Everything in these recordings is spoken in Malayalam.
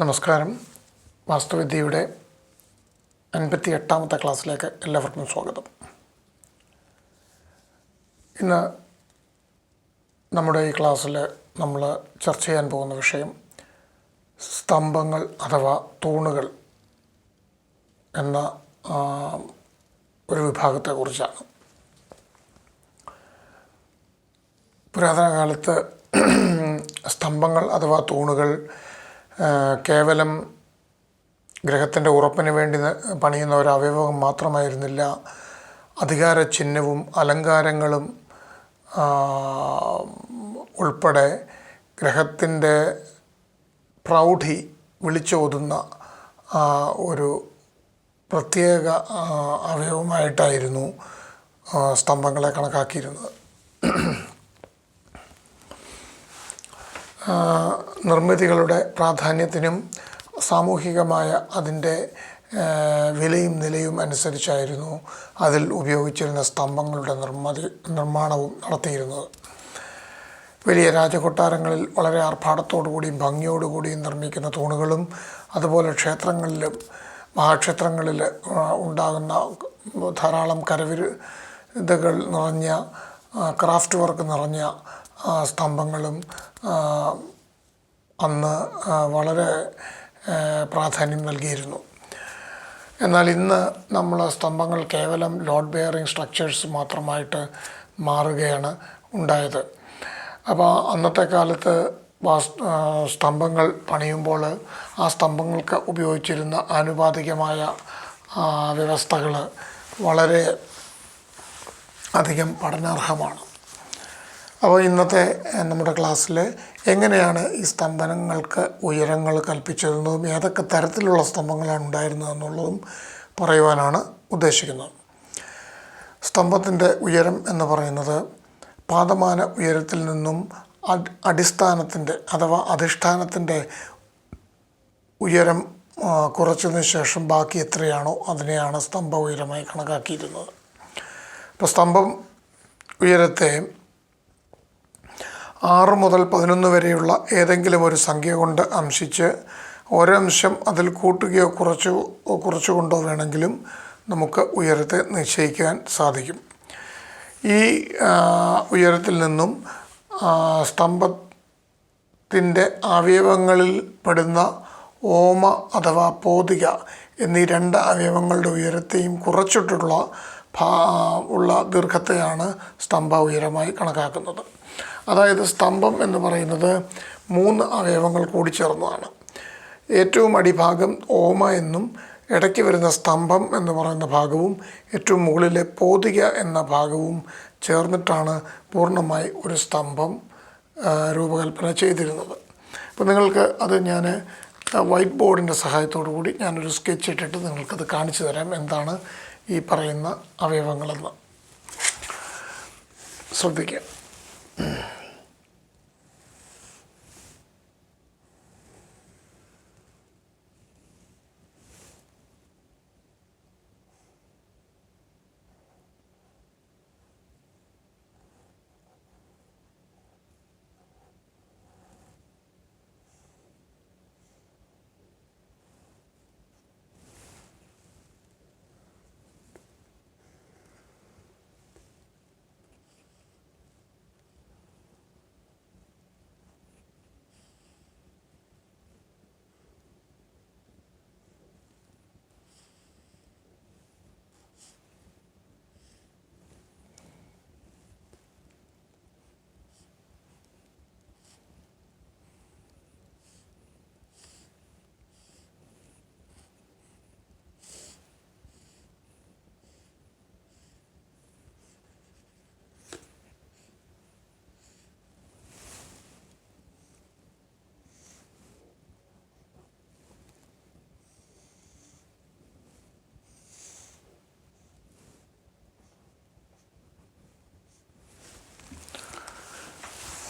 നമസ്കാരം. വാസ്തുവിദ്യയുടെ അൻപത്തി എട്ടാമത്തെ ക്ലാസ്സിലേക്ക് എല്ലാവർക്കും സ്വാഗതം. ഇന്ന് നമ്മുടെ ഈ ക്ലാസ്സിൽ നമ്മൾ ചർച്ച ചെയ്യാൻ പോകുന്ന വിഷയം സ്തംഭങ്ങൾ അഥവാ തൂണുകൾ എന്ന ഒരു വിഭാഗത്തെക്കുറിച്ചാണ് പുരാതന കാലത്ത് സ്തംഭങ്ങൾ അഥവാ തൂണുകൾ കേവലം ഗ്രഹത്തിന്റെ ഉറപ്പിന് വേണ്ടി പണിയുന്ന ഒരു അവയവം മാത്രമായിരുന്നില്ല. അധികാര ചിഹ്നവും അലങ്കാരങ്ങളും ഉൾപ്പെടെ ഗ്രഹത്തിന്റെ പ്രൗഢി വിളിച്ചോതുന്ന ഒരു പ്രത്യേക അവയവമായിട്ടായിരുന്നു സ്തംഭങ്ങളെ കണക്കാക്കിയിരുന്നത്. നിർമ്മിതികളുടെ പ്രാധാന്യത്തിനും സാമൂഹികമായ അതിന്റെ വിലയും നിലയും അനുസരിച്ചായിരുന്നു അതിൽ ഉപയോഗിച്ചിരുന്ന സ്തംഭങ്ങളുടെ നിർമ്മതി നിർമ്മാണവും നടത്തിയിരുന്നത്. വലിയ രാജകൊട്ടാരങ്ങളിൽ വളരെ ആർഭാടത്തോടുകൂടിയും ഭംഗിയോടുകൂടിയും നിർമ്മിക്കുന്ന തൂണുകളും അതുപോലെ ക്ഷേത്രങ്ങളിലും മഹാക്ഷേത്രങ്ങളിൽ ഉണ്ടാകുന്ന ധാരാളം കരവിരുതകൾ നിറഞ്ഞ ക്രാഫ്റ്റ് വർക്ക് നിറഞ്ഞ സ്തംഭങ്ങളും അന്ന് വളരെ പ്രാധാന്യം നൽകിയിരുന്നു. എന്നാൽ ഇന്ന് നമ്മൾ സ്തംഭങ്ങൾ കേവലം ലോഡ് ബെയറിംഗ് സ്ട്രക്ചേഴ്സ് മാത്രമായിട്ട് മാറുകയാണ് ഉണ്ടായത്. അപ്പോൾ അന്നത്തെ കാലത്ത് സ്തംഭങ്ങൾ പണിയുമ്പോൾ ആ സ്തംഭങ്ങൾക്ക് ഉപയോഗിച്ചിരുന്ന ആനുപാതികമായ വ്യവസ്ഥകൾ വളരെ അധികം പഠനാർഹമാണ്. അപ്പോൾ ഇന്നത്തെ നമ്മുടെ ക്ലാസ്സിൽ എങ്ങനെയാണ് ഈ സ്തംഭനങ്ങൾക്ക് ഉയരങ്ങൾ കൽപ്പിച്ചിരുന്നതും ഏതൊക്കെ തരത്തിലുള്ള സ്തംഭങ്ങളാണ് ഉണ്ടായിരുന്നതെന്നുള്ളതും പറയുവാനാണ് ഉദ്ദേശിക്കുന്നത്. സ്തംഭത്തിന്റെ ഉയരം എന്ന് പറയുന്നത് പാദമാന ഉയരത്തിൽ നിന്നും അട് അടിസ്ഥാനത്തിന്റെ അഥവാ അധിഷ്ഠാനത്തിന്റെ ഉയരം കുറച്ചതിന് ശേഷം ബാക്കി എത്രയാണോ അതിനെയാണ് സ്തംഭ ഉയരമായി കണക്കാക്കിയിരുന്നത്. അപ്പോൾ സ്തംഭം ഉയരത്തെ ആറ് മുതൽ പതിനൊന്ന് വരെയുള്ള ഏതെങ്കിലും ഒരു സംഖ്യ കൊണ്ട് അംശിച്ച് ഒരംശം അതിൽ കൂട്ടുകയോ കുറച്ചു കുറച്ചുകൊണ്ടോ വേണമെങ്കിലും നമുക്ക് ഉയരത്തെ നിശ്ചയിക്കാൻ സാധിക്കും. ഈ ഉയരത്തിൽ നിന്നും സ്തംഭത്തിന്റെ അവയവങ്ങളിൽ പെടുന്ന ഓമ അഥവാ പോതിക എന്നീ രണ്ട് അവയവങ്ങളുടെ ഉയരത്തെയും കുറച്ചിട്ടുള്ള ഉള്ള ദീർഘത്തെയാണ് സ്തംഭ ഉയരമായി കണക്കാക്കുന്നത്. അതായത് സ്തംഭം എന്ന് പറയുന്നത് മൂന്ന് അവയവങ്ങൾ കൂടി ചേർന്നതാണ്. ഏറ്റവും അടിഭാഗം ഓമ എന്നും ഇടയ്ക്ക് വരുന്ന സ്തംഭം എന്ന് പറയുന്ന ഭാഗവും ഏറ്റവും മുകളിലെ പോതിക എന്ന ഭാഗവും ചേർന്നിട്ടാണ് പൂർണമായി ഒരു സ്തംഭം രൂപകൽപ്പന ചെയ്തിരുന്നത്. അപ്പോൾ നിങ്ങൾക്ക് അത് ഞാൻ വൈറ്റ് ബോർഡിന്റെ സഹായത്തോടു കൂടി ഞാനൊരു സ്കെച്ച് ഇട്ടിട്ട് നിങ്ങൾക്കത് കാണിച്ചു തരാം എന്താണ് ഈ പറയുന്ന അവയവങ്ങളെന്ന്. ശ്രദ്ധിക്കുക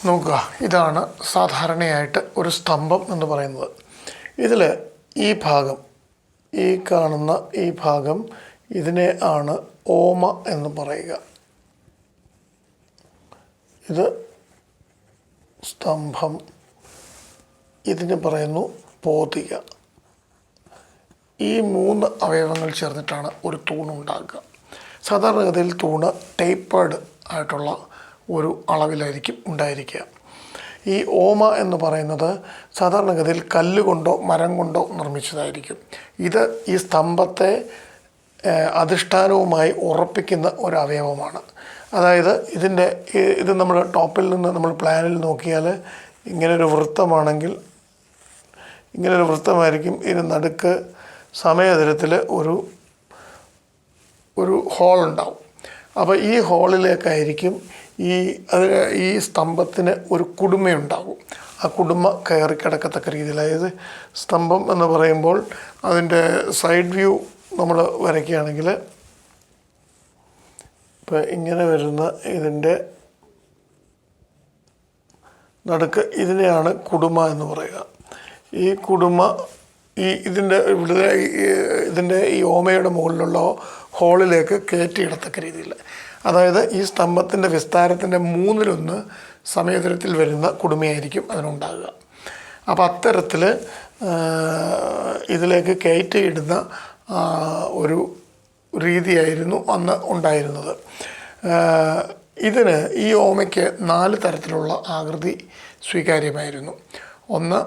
നോക്കുക. ഇതാണ് സാധാരണയായിട്ട് ഒരു സ്തംഭം എന്ന് പറയുന്നത്. ഇതിൽ ഈ ഭാഗം ഈ കാണുന്ന ഈ ഭാഗം ഇതിനെ ആണ് ഓമ എന്ന് പറയുക. ഇത് സ്തംഭം. ഇതിന് പറയുന്നു പോതിക. ഈ മൂന്ന് അവയവങ്ങൾ ചേർന്നിട്ടാണ് ഒരു തൂണുണ്ടാക്കുക. സാധാരണഗതിയിൽ തൂണ് ടേപ്പേഡ് ആയിട്ടുള്ള ഒരു അളവിലായിരിക്കും ഉണ്ടായിരിക്കുക. ഈ ഓമ എന്ന് പറയുന്നത് സാധാരണഗതിയിൽ കല്ലുകൊണ്ടോ മരം കൊണ്ടോ നിർമ്മിച്ചതായിരിക്കും. ഇത് ഈ സ്തംഭത്തെ അധിഷ്ഠാനവുമായി ഉറപ്പിക്കുന്ന ഒരു അവയവമാണ്. അതായത് ഇതിന്റെ ഇത് നമ്മൾ ടോപ്പിൽ നിന്ന് നമ്മൾ പ്ലാനിൽ നോക്കിയാൽ ഇങ്ങനൊരു വൃത്തമാണെങ്കിൽ ഇങ്ങനൊരു വൃത്തമായിരിക്കും ഇതിന് നടുക്ക് സമയതരത്തിൽ ഒരു ഒരു ഹോൾ ഉണ്ടാവും അപ്പോൾ ഈ ഹോളിലേക്കായിരിക്കും ഈ അതിന് ഈ സ്തംഭത്തിന് ഒരു കുടുമയുണ്ടാകും. ആ കുടുമ കയറി കിടക്കത്തക്ക രീതിയിൽ അതായത് സ്തംഭം എന്ന് പറയുമ്പോൾ അതിന്റെ സൈഡ് വ്യൂ നമ്മൾ വരയ്ക്കുകയാണെങ്കിൽ ഇപ്പം ഇങ്ങനെ വരുന്ന ഇതിന്റെ നടുക്ക് ഇതിനെയാണ് കുടുമ എന്ന് പറയുക. ഈ കുടുമ ഈ ഇതിന്റെ ഇവിടെ ഇതിന്റെ ഈ ഓമയുടെ മുകളിലുള്ള ഹോളിലേക്ക് കയറ്റിയിടത്തക്ക രീതിയിൽ. അതായത് ഈ സ്തംഭത്തിന്റെ വിസ്താരത്തിന്റെ മൂന്നിലൊന്ന് സമയതരത്തിൽ വരുന്ന കുടുമയായിരിക്കും അതിനുണ്ടാകുക അപ്പോൾ അത്തരത്തിൽ ഇതിലേക്ക് കയറ്റിയിടുന്ന ഒരു രീതിയായിരുന്നു അന്ന് ഉണ്ടായിരുന്നത്. ഇതിന് ഈ ഓമയ്ക്ക് നാല് തരത്തിലുള്ള ആകൃതി സ്വീകാര്യമായിരുന്നു. ഒന്ന്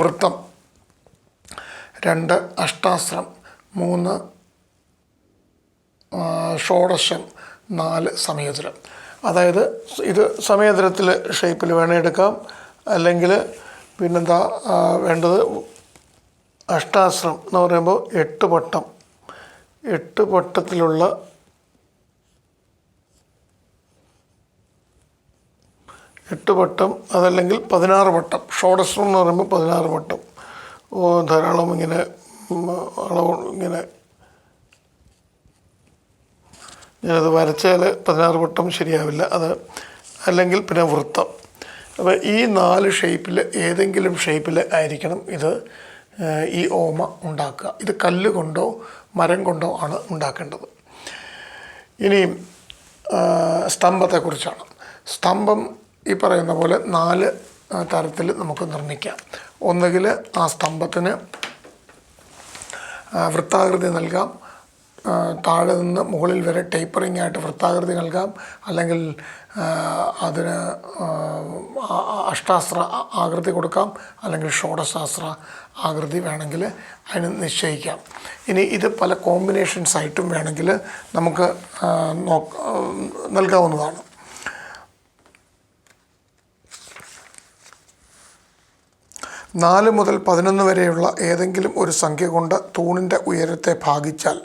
വൃത്തം രണ്ട് അഷ്ടാശ്രം മൂന്ന് ഷോഡശം. നാല് സമയോജനം അതായത് ഇത് സമയോജനത്തിൽ ഷേപ്പിൽ വേണേൽ എടുക്കാം അല്ലെങ്കിൽ പിന്നെന്താ വേണ്ടത് അഷ്ടാശ്രം എന്ന് പറയുമ്പോൾ എട്ട് പട്ടം. എട്ട് പട്ടത്തിലുള്ള എട്ട് വട്ടം അതല്ലെങ്കിൽ പതിനാറ് വട്ടം ഷോഡശ്രം എന്ന് പറയുമ്പോൾ പതിനാറ് വട്ടം ധാരാളം ഇങ്ങനെ അളവ് ഇങ്ങനെ ഞാനത് വരച്ചാൽ പതിനാറ് വട്ടം ശരിയാവില്ല. അത് അല്ലെങ്കിൽ പിന്നെ വൃത്തം. അപ്പോൾ ഈ നാല് ഷേപ്പിൽ ഏതെങ്കിലും ഷേപ്പിൽ ആയിരിക്കണം ഇത് ഈ ഓമ ഉണ്ടാക്കുക. ഇത് കല്ല് കൊണ്ടോ മരം കൊണ്ടോ ആണ് ഉണ്ടാക്കേണ്ടത്. ഇനിയും ആ, സ്തംഭത്തെക്കുറിച്ചാണ്. സ്തംഭം ഈ പറയുന്ന പോലെ നാല് തരത്തിൽ നമുക്ക് നിർമ്മിക്കാം. ഒന്നുകിൽ ആ സ്തംഭത്തിന് വൃത്താകൃതി നൽകാം. താഴെ നിന്ന് മുകളിൽ വരെ ടേപ്പറിംഗ് ആയിട്ട് വൃത്താകൃതി നൽകാം. അല്ലെങ്കിൽ അതിന് അഷ്ടാസ്ത്ര ആകൃതി കൊടുക്കാം. അല്ലെങ്കിൽ ഷോഡശാസ്ത്ര ആകൃതി വേണമെങ്കിൽ അതിന് നിശ്ചയിക്കാം. ഇനി ഇത് പല കോമ്പിനേഷൻ സൈറ്റും വേണമെങ്കിൽ നമുക്ക് നൽകാവുന്നതാണ്. നാല് മുതൽ പതിനൊന്ന് വരെയുള്ള ഏതെങ്കിലും ഒരു സംഖ്യ കൊണ്ട് തൂണിന്റെ ഉയരത്തെ ഭാഗിച്ചാൽ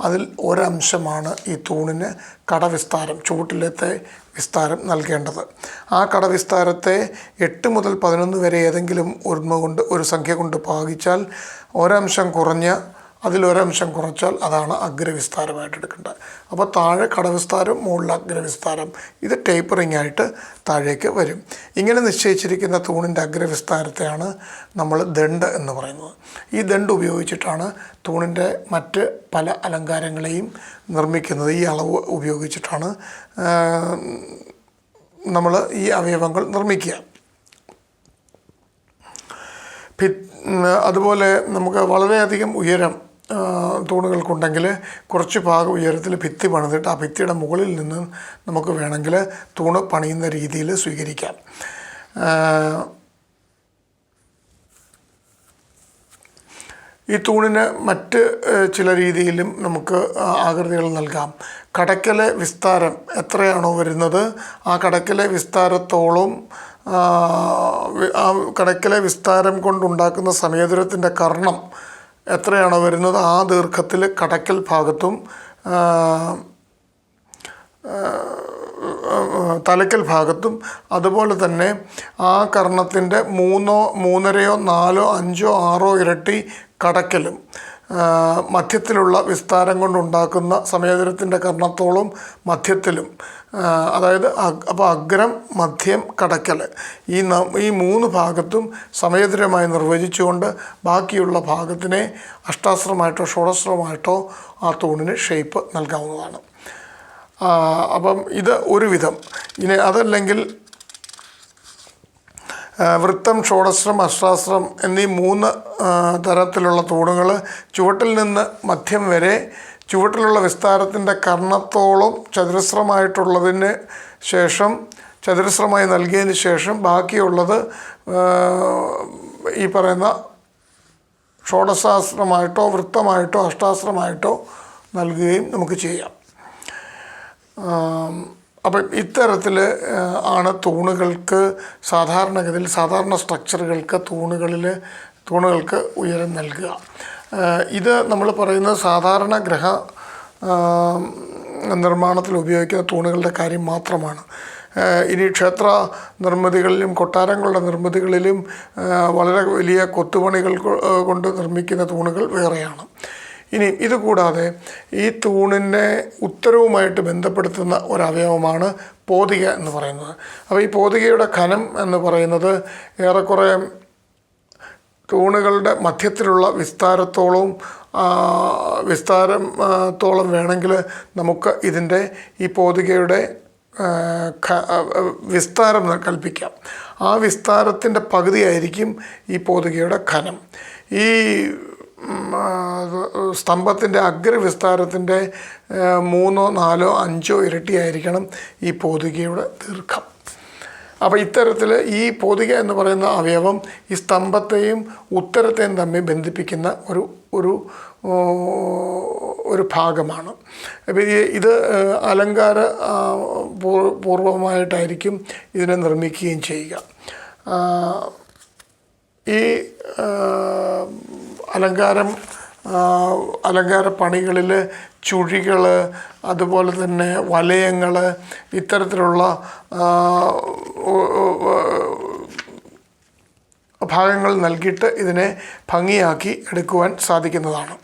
അതിൽ ഒരംശമാണ് ഈ തൂണിന് കടവിസ്താരം ചുവട്ടിലത്തെ വിസ്താരം നൽകേണ്ടത്. ആ കടവിസ്താരത്തെ എട്ട് മുതൽ പതിനൊന്ന് വരെ ഏതെങ്കിലും ഒന്ന് കൊണ്ട് ഒരു സംഖ്യ കൊണ്ട് ഭാഗിച്ചാൽ ഒരംശം കുറഞ്ഞ അതിലൊരംശം കുറച്ചാൽ അതാണ് അഗ്രവിസ്താരമായിട്ട് എടുക്കേണ്ടത്. അപ്പോൾ താഴെ കടവിസ്താരം മുകളിൽ അഗ്രവിസ്താരം. ഇത് ടേപ്പറിംഗ് ആയിട്ട് താഴേക്ക് വരും. ഇങ്ങനെ നിശ്ചയിച്ചിരിക്കുന്ന തൂണിന്റെ അഗ്രവിസ്താരത്തെയാണ് നമ്മൾ ദണ്ട് എന്ന് പറയുന്നത്. ഈ ദണ്ട് ഉപയോഗിച്ചിട്ടാണ് തൂണിന്റെ മറ്റ് പല അലങ്കാരങ്ങളെയും നിർമ്മിക്കുന്നത്. ഈ അളവ് ഉപയോഗിച്ചിട്ടാണ് നമ്മൾ ഈ അവയവങ്ങൾ നിർമ്മിക്കുക. അതുപോലെ നമുക്ക് വളരെയധികം ഉയരം തൂണുകൾക്കുണ്ടെങ്കിൽ കുറച്ച് ഭാഗം ഉയരത്തിൽ ഭിത്തി പണിതിട്ട് ആ ഭിത്തിയുടെ മുകളിൽ നിന്ന് നമുക്ക് വേണമെങ്കിൽ തൂണ് പണിയുന്ന രീതിയിൽ സ്വീകരിക്കാം. ഈ തൂണിന് മറ്റ് ചില രീതിയിലും നമുക്ക് ആകൃതികൾ നൽകാം. കടക്കലെ വിസ്താരം എത്രയാണോ വരുന്നത്? ആ കടക്കലെ വിസ്താരത്തോളം ആ കടക്കലെ വിസ്താരം കൊണ്ടുണ്ടാക്കുന്ന സമയദൂരത്തിന്റെ കർണം എത്രയാണോ വരുന്നത് ആ ദീർഘത്തിൽ കടക്കൽ ഭാഗത്തും തലക്കൽ ഭാഗത്തും അതുപോലെ തന്നെ ആ കർണത്തിന്റെ മൂന്നോ മൂന്നരയോ നാലോ അഞ്ചോ ആറോ ഇരട്ടി കടക്കലും. മധ്യത്തിലുള്ള വിസ്താരം കൊണ്ടുണ്ടാക്കുന്ന സമയദൂരത്തിന്റെ കർണത്തോളം മധ്യത്തിലും അതായത് അപ്പോൾ അഗ്രം മധ്യം കടക്കൽ ഈ ഈ മൂന്ന് ഭാഗത്തും സമയദൂരമായി നിർവചിച്ചുകൊണ്ട് ബാക്കിയുള്ള ഭാഗത്തിനെ അഷ്ടാസ്ത്രമായിട്ടോ ഷോഡസ്ത്രമായിട്ടോ ആ തൂണിന് ഷേപ്പ് നൽകാവുന്നതാണ്. അപ്പം ഇത് ഒരുവിധം. ഇനി അതല്ലെങ്കിൽ വൃത്തം ഷോഡശ്രം അഷ്ടാശ്രം എന്നീ മൂന്ന് തരത്തിലുള്ള തൂണുകൾ ചുവട്ടിൽ നിന്ന് മധ്യം വരെ ചുവട്ടിലുള്ള വിസ്താരത്തിന്റെ കർണത്തോളം ചതുരശ്രമായിട്ടുള്ളതിന് ശേഷം ചതുരശ്രമായി നൽകിയതിന് ശേഷം ബാക്കിയുള്ളത് ഈ പറയുന്ന ഷോഡശാസ്ത്രമായിട്ടോ വൃത്തമായിട്ടോ അഷ്ടാശ്രമായിട്ടോ നൽകുകയും നമുക്ക് ചെയ്യാം. അപ്പം ഇത്തരത്തിൽ ആണ് തൂണുകൾക്ക് സാധാരണഗതിയിൽ സാധാരണ സ്ട്രക്ചറുകൾക്ക് തൂണുകളിൽ തൂണുകൾക്ക് ഉയരം നൽകുക. ഇത് നമ്മൾ പറയുന്നത് സാധാരണ ഗ്രഹ നിർമ്മാണത്തിൽ ഉപയോഗിക്കുന്ന തൂണുകളുടെ കാര്യം മാത്രമാണ്. ഇനി ക്ഷേത്ര നിർമ്മിതികളിലും കൊട്ടാരങ്ങളുടെ നിർമ്മിതികളിലും വളരെ വലിയ കൊത്തുപണികൾ കൊണ്ട് നിർമ്മിക്കുന്ന തൂണുകൾ വേറെയാണ്. ഇനി ഇതുകൂടാതെ ഈ തൂണിന്റെ ഉത്തരവുമായിട്ട് ബന്ധപ്പെടുത്തുന്ന ഒരവയവമാണ് പോതിക എന്ന് പറയുന്നത്. അപ്പോൾ ഈ പോതികയുടെ ഖനം എന്ന് പറയുന്നത് ഏറെക്കുറെ തൂണുകളുടെ മധ്യത്തിലുള്ള വിസ്താരത്തോളവും വിസ്താരത്തോളം വേണമെങ്കിൽ നമുക്ക് ഇതിന്റെ ഈ പോതികയുടെ വിസ്താരം കൽപ്പിക്കാം. ആ വിസ്താരത്തിന്റെ പകുതിയായിരിക്കും ഈ പോതികയുടെ ഖനം ഈ സ്തംഭത്തിന്റെ അഗ്രവിസ്താരത്തിന്റെ മൂന്നോ നാലോ അഞ്ചോ ഇരട്ടിയായിരിക്കണം ഈ പോതികയുടെ ദീർഘം. അപ്പോൾ ഇത്തരത്തിൽ ഈ പോതിക എന്ന് പറയുന്ന അവയവം ഈ സ്തംഭത്തെയും ഉത്തരത്തെയും തമ്മിൽ ബന്ധിപ്പിക്കുന്ന ഒരു ഒരു ഒരു ഭാഗമാണ്. അപ്പോൾ ഇത് അലങ്കാര പൂർവമായിട്ടായിരിക്കും ഇതിനെ നിർമ്മിക്കുകയും ചെയ്യുക. ഈ അലങ്കാരം അലങ്കാര പണികളിൽ ചുഴികൾ അതുപോലെ തന്നെ വലയങ്ങൾ ഇത്തരത്തിലുള്ള ഭാഗങ്ങൾ നൽകിയിട്ട് ഇതിനെ ഭംഗിയാക്കി എടുക്കുവാൻ സാധിക്കുന്നതാണ്.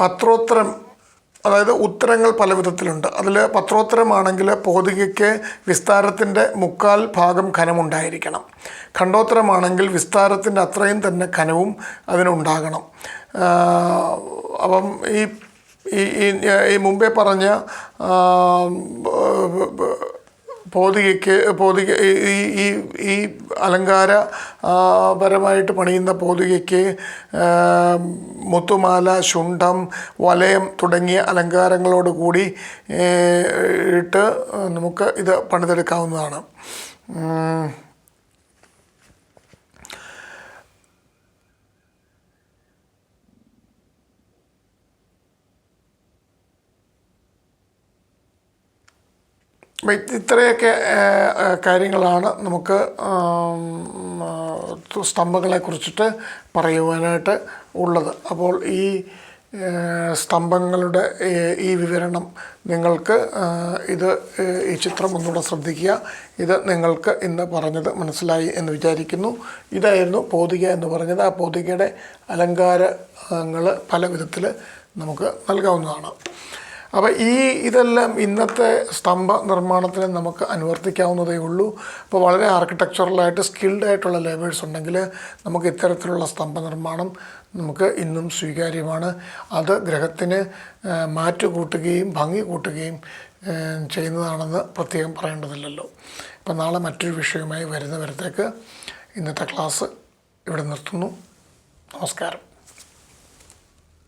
പത്രോത്തരം അതായത് ഉത്തരങ്ങൾ പല വിധത്തിലുണ്ട്. അതിൽ പത്രോത്തരമാണെങ്കിൽ പോതികയ്ക്ക് വിസ്താരത്തിന്റെ മുക്കാൽ ഭാഗം ഖനമുണ്ടായിരിക്കണം ഖണ്ഡോത്തരമാണെങ്കിൽ വിസ്താരത്തിന്റെ അത്രയും തന്നെ ഖനവും അതിനുണ്ടാകണം. അപ്പം ഈ ഈ മുമ്പേ പറഞ്ഞ പോതികയ്ക്ക് പോതിക ഈ ഈ- ഈ അലങ്കാര പരമായിട്ട് പണിയുന്ന പോതികയ്ക്ക് മുത്തുമാല ശുണ്ഠം വലയം തുടങ്ങിയ അലങ്കാരങ്ങളോട് കൂടി ഇട്ട് നമുക്ക് ഇത് പണിതെടുക്കാവുന്നതാണ്. ഇത്രയൊക്കെ കാര്യങ്ങളാണ് നമുക്ക് സ്തംഭങ്ങളെ കുറിച്ചിട്ട് പറയുവാനായിട്ട് ഉള്ളത്. അപ്പോൾ ഈ സ്തംഭങ്ങളുടെ ഈ വിവരണം നിങ്ങൾക്ക് ഇത് ഈ ചിത്രം ഒന്നുകൂടെ ശ്രദ്ധിക്കുക. ഇത് നിങ്ങൾക്ക് ഇന്ന് പറഞ്ഞത് മനസ്സിലായി എന്ന് വിചാരിക്കുന്നു. ഇതായിരുന്നു പോതിക എന്ന് പറഞ്ഞത്. ആ പോതികയുടെ അലങ്കാരങ്ങൾ പല വിധത്തിൽ നമുക്ക് നൽകാവുന്നതാണ്. അപ്പോൾ ഈ ഇതെല്ലാം ഇന്നത്തെ സ്തംഭ നിർമ്മാണത്തിന് നമുക്ക് അനുവർത്തിക്കാവുന്നതേ ഉള്ളൂ. അപ്പോൾ വളരെ ആർക്കിടെക്ചറലായിട്ട് സ്കിൽഡ് ആയിട്ടുള്ള ലേബേഴ്സ് ഉണ്ടെങ്കിൽ നമുക്ക് ഇത്തരത്തിലുള്ള സ്തംഭ നിർമ്മാണം നമുക്ക് ഇന്നും സ്വീകാര്യമാണ്. അത് ഗ്രഹത്തിന് മാറ്റു മാറ്റ് കൂട്ടുകയും ഭംഗി കൂട്ടുകയും ചെയ്യുന്നതാണെന്ന് പ്രത്യേകം പറയേണ്ടതില്ലല്ലോ. ഇപ്പം നാളെ മറ്റൊരു വിഷയവുമായി വരുന്നവരത്തേക്ക് ഇന്നത്തെ ക്ലാസ് ഇവിടെ നിർത്തുന്നു. നമസ്കാരം.